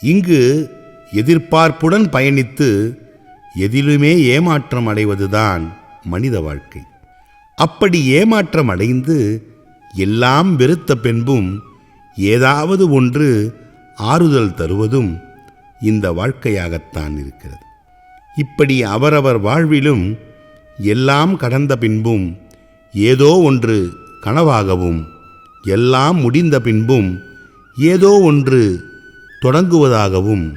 இங்கு எதிர்பார்ப்புடன் பயணித்து எதிலுமே ஏமாற்றம் அடைவதுதான் மனித வாழ்க்கை. அப்படி ஏமாற்றம் அடைந்து எல்லாம் வெறுத்த பின்பும் ஏதாவது ஒன்று ஆறுதல் தருவதும் இந்த வாழ்க்கையாகத்தான் இருக்கிறது. இப்படி அவரவர் வாழ்விலும் எல்லாம் கடந்த பின்பும் ஏதோ ஒன்று கனவாகவும் எல்லாம் முடிந்த பின்பும் ஏதோ ஒன்று தொடங்குவதாகவும்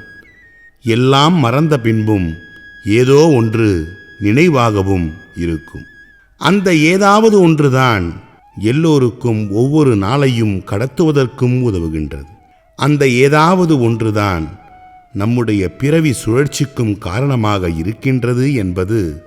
எல்லாம் மறந்த பின்பும் ஏதோ ஒன்று நினைவாகவும் இருக்கும். அந்த ஏதாவது ஒன்றுதான் எல்லோருக்கும் ஒவ்வொரு நாளையும் கடத்துவதற்கும் உதவுகின்றது. அந்த ஏதாவது ஒன்றுதான் நம்முடைய பிறவி சுழற்சிக்கும் காரணமாக இருக்கின்றது என்பது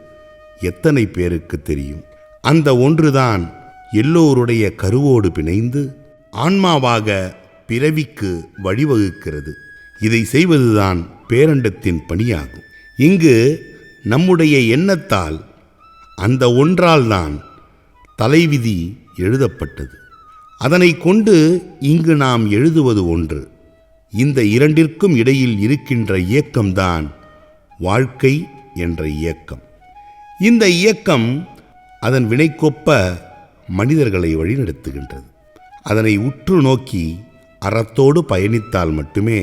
எத்தனை பேருக்கு தெரியும். அந்த ஒன்றுதான் எல்லோருடைய கருவோடு பிணைந்து ஆன்மாவாக பிறவிக்கு வழிவகுக்கிறது. இதை செய்வதுதான் பேரண்டத்தின் பணியாகும். இங்கு நம்முடைய எண்ணத்தால் அந்த ஒன்றால்தான் தலைவிதி எழுதப்பட்டது. அதனை கொண்டு இங்கு நாம் எழுதுவது ஒன்று. இந்த இரண்டிற்கும் இடையில் இருக்கின்ற இயக்கம்தான் வாழ்க்கை என்ற இயக்கம். இந்த இயக்கம் அதன் வினைக்கொப்ப மனிதர்களை வழிநடத்துகின்றது. அதனை உற்று நோக்கி அறத்தோடு பயணித்தால் மட்டுமே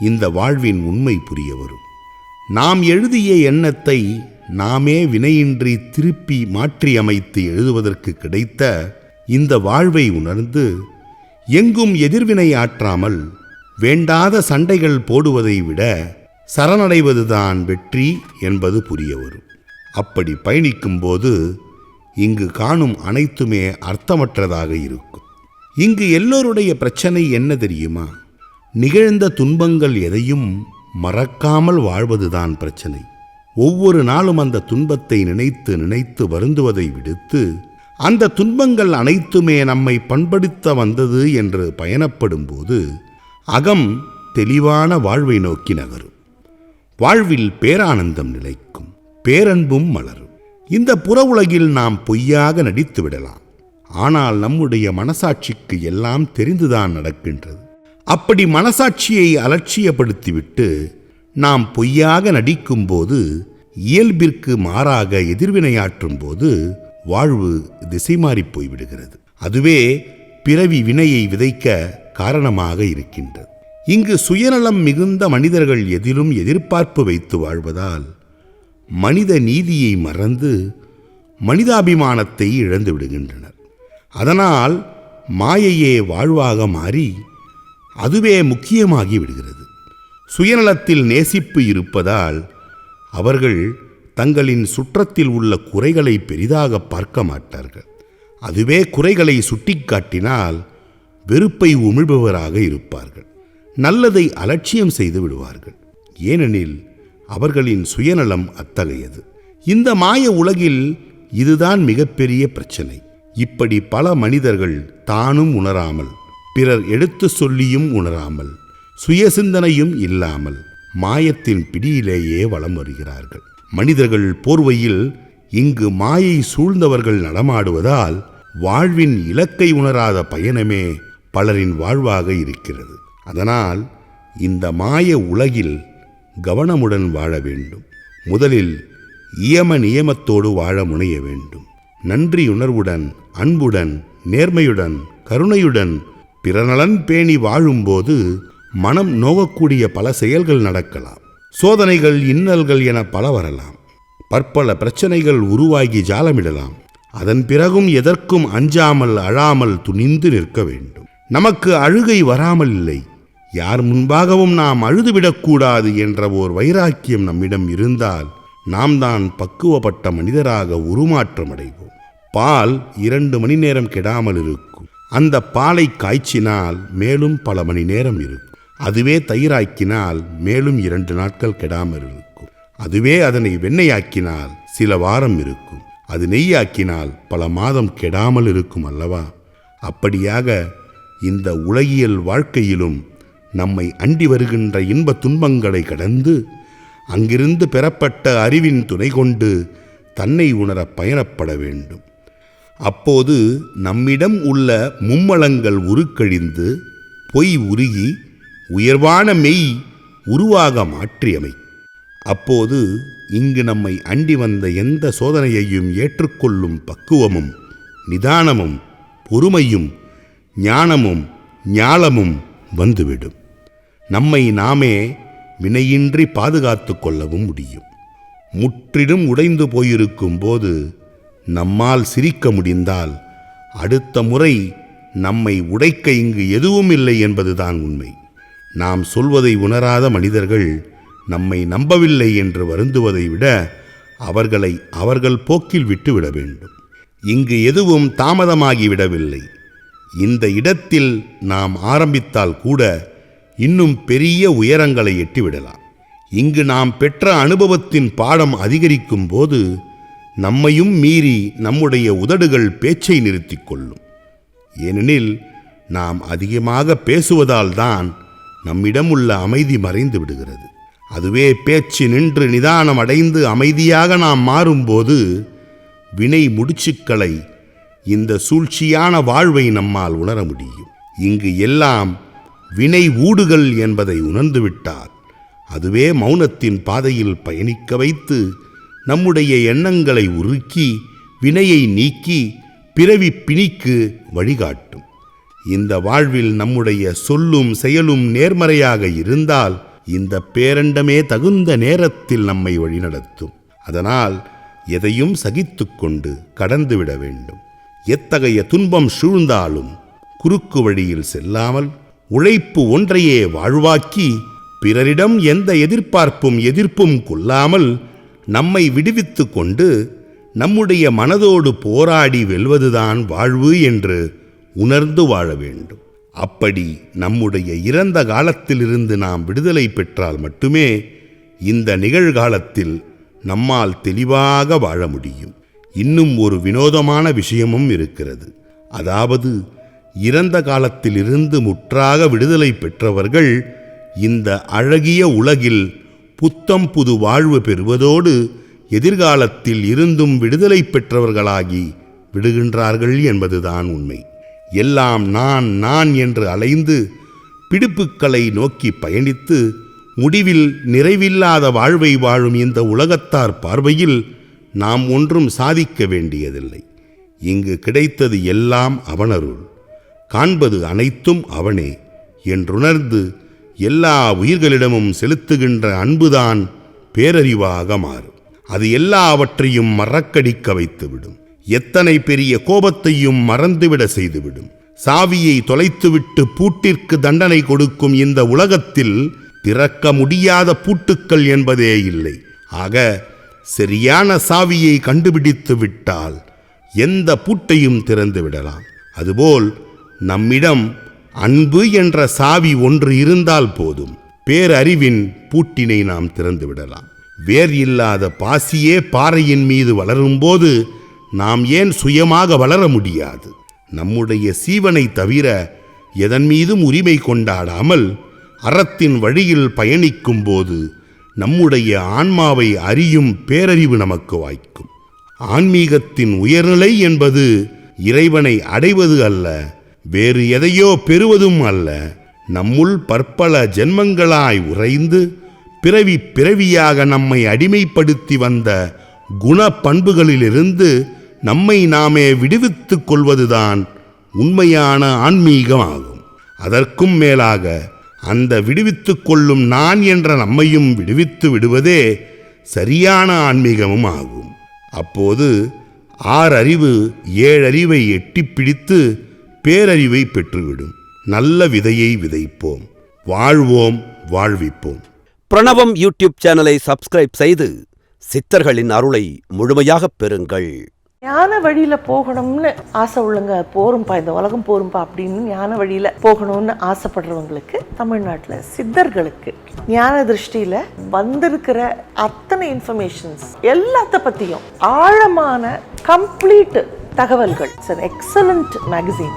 இந்த வாழ்வின் உண்மை புரிய வரும். நாம் எழுதிய எண்ணத்தை நாமே வினையின்றி திருப்பி மாற்றியமைத்து எழுதுவதற்கு கிடைத்த இந்த வாழ்வை உணர்ந்து எங்கும் எதிர்வினை ஆற்றாமல் வேண்டாத சண்டைகள் போடுவதை விட சரணடைவதுதான் வெற்றி என்பது புரிய வரும். அப்படி பயணிக்கும்போது இங்கு காணும் அனைத்துமே அர்த்தமற்றதாக இருக்கும். இங்கு எல்லோருடைய பிரச்சனை என்ன தெரியுமா? நிகழ்ந்த துன்பங்கள் எதையும் மறக்காமல் வாழ்வதுதான் பிரச்சனை. ஒவ்வொரு நாளும் அந்த துன்பத்தை நினைத்து நினைத்து வருந்துவதை விடுத்து அந்த துன்பங்கள் அனைத்துமே நம்மை பண்படுத்த வந்தது என்று பயணப்படும்போது அகம் தெளிவான வாழ்வை நோக்கி நகரும். வாழ்வில் பேரானந்தம் நிலைக்கும் பேரன்பும் மலரும். இந்த புற உலகில் நாம் பொய்யாக நடித்து விடலாம். ஆனால் நம்முடைய மனசாட்சிக்கு எல்லாம் தெரிந்துதான் நடக்கின்றது. அப்படி மனசாட்சியை அலட்சியப்படுத்திவிட்டு நாம் பொய்யாக நடிக்கும்போது இயல்பிற்கு மாறாக எதிர்வினையாற்றும் போது வாழ்வு திசை மாறி போய்விடுகிறது. அதுவே பிறவி வினையை விதைக்க காரணமாக இருக்கின்றது. இங்கு சுயநலம் மிகுந்த மனிதர்கள் எதிலும் எதிர்பார்ப்பு வைத்து வாழ்வதால் மனித நீதியை மறந்து மனிதாபிமானத்தை இழந்து விடுகின்றனர். அதனால் மாயையே வாழ்வாக மாறி அதுவே முக்கியமாகி விடுகிறது. சுயநலத்தில் நேசிப்பு இருப்பதால் அவர்கள் தங்களின் சுற்றத்தில் உள்ள குறைகளை பெரிதாக பார்க்க மாட்டார்கள். அதுவே குறைகளை சுட்டிக்காட்டினால் வெறுப்பை உமிழ்பவராக இருப்பார்கள். நல்லதை அலட்சியம் செய்து விடுவார்கள். ஏனெனில் அவர்களின் சுயநலம் அத்தகையது. இந்த மாய உலகில் இதுதான் மிகப்பெரிய பிரச்சனை. இப்படி பல மனிதர்கள் தானும் உணராமல் பிறர் எடுத்து சொல்லியும் உணராமல் சுயசிந்தனையும் இல்லாமல் மாயத்தின் பிடியிலேயே வலம் வருகிறார்கள். மனிதர்கள் போர்வையில் இங்கு மாயை சூழ்ந்தவர்கள் நடமாடுவதால் வாழ்வின் இலக்கை உணராத பயணமே பலரின் வாழ்வாக இருக்கிறது. அதனால் இந்த மாய உலகில் கவனமுடன் வாழ வேண்டும். முதலில் இயம நியமத்தோடு வாழ முனைய வேண்டும். நன்றியுணர்வுடன் அன்புடன் நேர்மையுடன் கருணையுடன் பிறநலன் பேணி வாழும்போது மனம் நோகக்கூடிய பல செயல்கள் நடக்கலாம். சோதனைகள் இன்னல்கள் என பல வரலாம். பற்பல பிரச்சனைகள் உருவாகி ஜாலமிடலாம். அதன் பிறகும் எதற்கும் அஞ்சாமல் அழாமல் துணிந்து நிற்க வேண்டும். நமக்கு அழுகை வராமல் இல்லை. யார் முன்பாகவும் நாம் அழுதுவிடக்கூடாது என்ற ஓர் வைராக்கியம் நம்மிடம் இருந்தால் நாம் தான் பக்குவப்பட்ட மனிதராக உருமாற்றம் அடைவோம் பால் இரண்டு மணி நேரம் கெடாமல் இருக்கும். அந்த பாலை காய்ச்சினால் மேலும் பல மணி நேரம் இருக்கும். அதுவே தயிராக்கினால் மேலும் இரண்டு நாட்கள் கெடாமல் இருக்கும். அதுவே அதனை வெண்ணெயாக்கினால் சில வாரம் இருக்கும். அது நெய்யாக்கினால் பல மாதம் கெடாமல் இருக்கும் அல்லவா? அப்படியாக இந்த உலகியல் வாழ்க்கையிலும் நம்மை அண்டி வருகின்ற இன்ப துன்பங்களை கடந்து அங்கிருந்து பெறப்பட்ட அறிவின் துணை கொண்டு தன்னை உணர பயணப்பட வேண்டும். அப்போது நம்மிடம் உள்ள மும்மலங்கள் உருக்கழிந்து பொய் உருகி உயர்வான மெய் உருவாக மாற்றியமை. அப்போது இங்கு நம்மை அண்டி வந்த எந்த சோதனையையும் ஏற்றுக்கொள்ளும் பக்குவமும் நிதானமும் பொறுமையும் ஞானமும் ஞாலமும் வந்துவிடும். நம்மை நாமே வினையின்றி பாதுகாத்து கொள்ளவும் முடியும். முற்றிலும் உடைந்து போயிருக்கும் போது நம்மால் சிரிக்க முடிந்தால் அடுத்த முறை நம்மை உடைக்க இங்கு எதுவும் இல்லை என்பதுதான் உண்மை. நாம் சொல்வதை உணராத மனிதர்கள் நம்மை நம்பவில்லை என்று வருந்துவதை விட அவர்களை அவர்கள் போக்கில் விட்டுவிட வேண்டும். இங்கு எதுவும் தாமதமாகிவிடவில்லை. இந்த இடத்தில் நாம் ஆரம்பித்தால் கூட இன்னும் பெரிய உயரங்களை எட்டிவிடலாம். இங்கு நாம் பெற்ற அனுபவத்தின் பாடம் அதிகரிக்கும் போது நம்மையும் மீறி நம்முடைய உதடுகள் பேச்சை நிறுத்திக் கொள்ளும் ஏனெனில் நாம் அதிகமாக பேசுவதால் தான் நம்மிடம் உள்ள அமைதி மறைந்து விடுகிறது. அதுவே பேச்சு நின்று நிதானம் அடைந்து அமைதியாக நாம் மாறும்போது வினை முடிச்சுக்களை இந்த சூழ்ச்சியான வாழ்வை நம்மால் உணர முடியும். இங்கு எல்லாம் வினை ஊடுகள் என்பதை உணர்ந்துவிட்டால் அதுவே மௌனத்தின் பாதையில் பயணிக்க வைத்து நம்முடைய எண்ணங்களை உருக்கி வினையை நீக்கி பிறவி பிணிக்கு வழிகாட்டும். இந்த வாழ்வில் நம்முடைய சொல்லும் செயலும் நேர்மறையாக இருந்தால் இந்த பேரண்டமே தகுந்த நேரத்தில் நம்மை வழிநடத்தும். அதனால் எதையும் சகித்துக்கொண்டு கடந்துவிட வேண்டும். எத்தகைய துன்பம் சூழ்ந்தாலும் குறுக்கு வழியில் செல்லாமல் உழைப்பு ஒன்றையே வாழ்வாக்கி பிறரிடம் எந்த எதிர்பார்ப்பும் எதிர்ப்பும் கொள்ளாமல் நம்மை விடுவித்து கொண்டு நம்முடைய மனதோடு போராடி வெல்வதுதான் வாழ்வு என்று உணர்ந்து வாழ வேண்டும். அப்படி நம்முடைய இறந்த காலத்திலிருந்து நாம் விடுதலை பெற்றால் மட்டுமே இந்த நிகழ்காலத்தில் நம்மால் தெளிவாக வாழ முடியும். இன்னும் ஒரு வினோதமான விஷயமும் இருக்கிறது. அதாவது இறந்த காலத்திலிருந்து முற்றாக விடுதலை பெற்றவர்கள் இந்த அழகிய உலகில் புத்தம் புது வாழ்வு பெறுவதோடு எதிர்காலத்தில் இருந்தும் விடுதலை பெற்றவர்களாகி விடுகின்றார்கள் என்பதுதான் உண்மை. எல்லாம் நான் நான் என்று அலைந்து பிடிப்புக்களை நோக்கி பயணித்து முடிவில் நிறைவில்லாத வாழ்வை வாழும் இந்த உலகத்தார் பார்வையில் நாம் ஒன்றும் சாதிக்க வேண்டியதில்லை. இங்கு கிடைத்தது எல்லாம் அவனருள். காண்பது அனைத்தும் அவனே என்றுணர்ந்து எல்லா உயிர்களிடமும் செலுத்துகின்ற அன்புதான் பேரறிவாக மாறும். அது எல்லாவற்றையும் மறக்கடிக்க வைத்துவிடும். எத்தனை பெரிய கோபத்தையும் மறந்துவிட செய்துவிடும். சாவியை தொலைத்துவிட்டு பூட்டிற்கு தண்டனை கொடுக்கும் இந்த உலகத்தில் திறக்க முடியாத பூட்டுக்கள் என்பதே இல்லை. ஆக சரியான சாவியை கண்டுபிடித்து விட்டால் எந்த பூட்டையும் திறந்து விடலாம். அதுபோல் நம்மிடம் அன்பு என்ற சாவி ஒன்று இருந்தால் போதும். பேரறிவின் பூட்டினை நாம் திறந்து விடலாம். வேர் இல்லாத பாசியே பாறையின் மீது வளரும்போது நாம் ஏன் சுயமாக வளர முடியாது? நம்முடைய சீவனை தவிர எதன் மீதும் உரிமை கொண்டாடாமல் அறத்தின் வழியில் பயணிக்கும் போது நம்முடைய ஆன்மாவை அறியும் பேரறிவு நமக்கு வாய்க்கும். ஆன்மீகத்தின் உயர்நிலை என்பது இறைவனை அடைவது அல்ல வேறு எதையோ பெறுவதும் அல்ல. நம்முள் பற்பல ஜென்மங்களாய் உறைந்து பிறவி பிறவியாக நம்மை அடிமைப்படுத்தி வந்த குண பண்புகளிலிருந்து நம்மை நாமே விடுவித்துக் கொள்வதுதான் உண்மையான ஆன்மீகமாகும். அதற்கும் மேலாக அந்த விடுவித்துக் கொள்ளும் நான் என்ற நம்மையும் விடுவித்து விடுவதே சரியான ஆன்மீகமும் ஆகும். அப்போது ஆறறிவு ஏழறிவை எட்டிப் பிடித்து பேரறிவை பெற்றுவிடும். நல்ல விதையை விதைப்போம். வாழ்வோம் வாழ்விப்போம். பிரணவம் யூடியூப் சேனலை சப்ஸ்கிரைப் செய்து சித்தர்களின் அருளை முழுமையாகப் பெறுங்கள். ஞான வழியில போகணும்னு ஆசை உள்ளங்க போரும்பா இந்த உலகம் போரும்பா அப்படின்னு ஞான வழியில போகணும்னு ஆசைப்படுறவங்களுக்கு தமிழ்நாட்டுல சித்தர்களுக்கு ஞான திருஷ்டியில வந்திருக்கிற அத்தனை இன்ஃபர்மேஷன்ஸ் எல்லாத்த பத்தியும் ஆழமான கம்ப்ளீட் தகவல்கள். It's excellent magazine